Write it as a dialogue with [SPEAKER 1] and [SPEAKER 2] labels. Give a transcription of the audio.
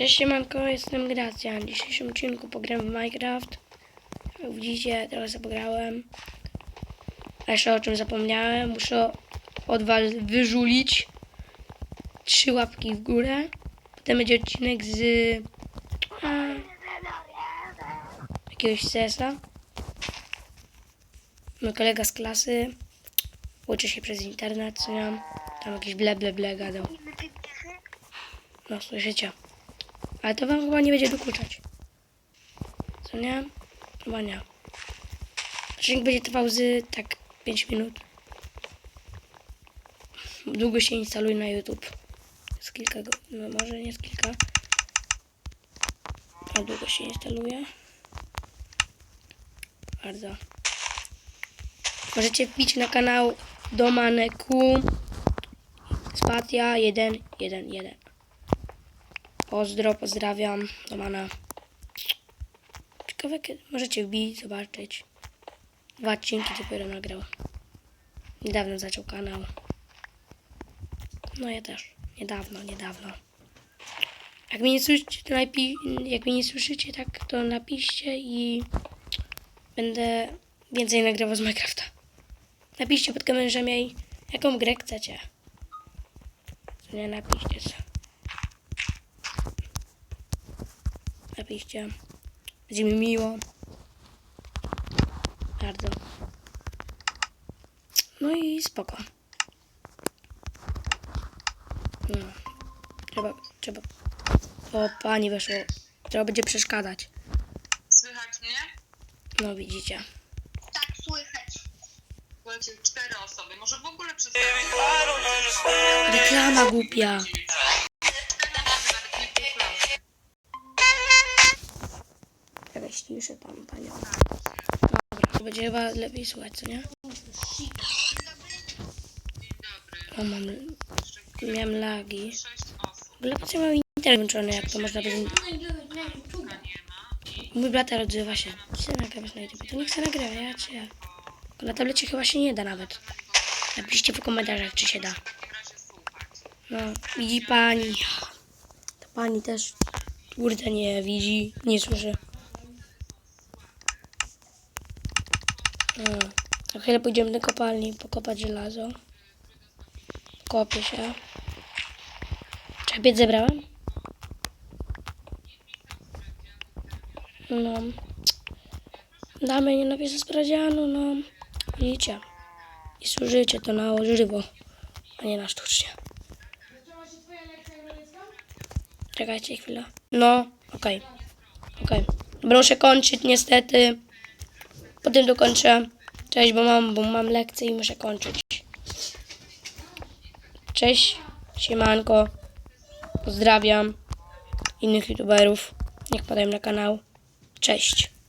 [SPEAKER 1] Cześć siemanko, jestem Gracjan. W dzisiejszym odcinku pogram w Minecraft. Jak widzicie, trochę sobie pograłem. A jeszcze o czym zapomniałem, muszę od was wyżulić trzy łapki w górę. Potem będzie odcinek z a, jakiegoś CS-a. Mój kolega z klasy uczy się przez internet, co nie? Tam jakieś ble ble ble gadał. No, słyszycie. Ale to wam chyba nie będzie dokuczać. Co nie? Chyba nie. Odcinek będzie trwał z tak 5 minut. Długo się instaluje na YouTube. Z kilka no może nie z kilka. A długo się instaluje. Bardzo. Możecie wbić na kanał Domaneku Spatia 111. Pozdro, pozdrawiam. Domana. Ciekawe, możecie wbić, zobaczyć. Dwa odcinki dopiero nagrał. Niedawno zaczął kanał. No ja też. Niedawno, niedawno. Jak mnie nie słyszycie, to napi- jak mnie nie słyszycie, tak to napiszcie i będę więcej nagrywał z Minecrafta. Napiszcie pod komentarzami, jaką grę chcecie. Nie napiszcie. co. Napiszcie. Będzie mi miło. Bardzo. No i spoko. No. Trzeba, trzeba. O, pani weszło. Trzeba będzie przeszkadzać.
[SPEAKER 2] Słychać mnie?
[SPEAKER 1] No widzicie.
[SPEAKER 3] Tak, słychać.
[SPEAKER 2] Słuchajcie, cztery osoby. Może w ogóle przez
[SPEAKER 1] Reklama głupia. Ciszę tam, panią. Dobra, będzie chyba lepiej słuchać, co nie? O, mam... Miałem lagi. W ogóle co mam internet włączony, jak to można.
[SPEAKER 2] Nie. I
[SPEAKER 1] Mój brat odzywa się. Chcę nagrywać na YouTube. To niech się nagrywa, ja cię. Tylko Na tablecie chyba się nie da nawet. Napiszcie w komentarzach, czy się da. No, widzi pani. To pani też, kurde, nie widzi, nie słyszy. Za chwilę pójdziemy do kopalni pokopać żelazo. Kopię się. Czepiec zebrałem? No. Damy nie napiszę sprawdzianu, no. Widzicie. I służycie to na żywo, a nie na sztucznie. Czekajcie chwilę. No, okej. Okej. Dobra, Muszę kończyć niestety. Potem dokończę. Cześć, bo mam, bo mam lekcję i muszę kończyć. Cześć, siemanko. Pozdrawiam innych youtuberów. Niech padają na kanał. Cześć.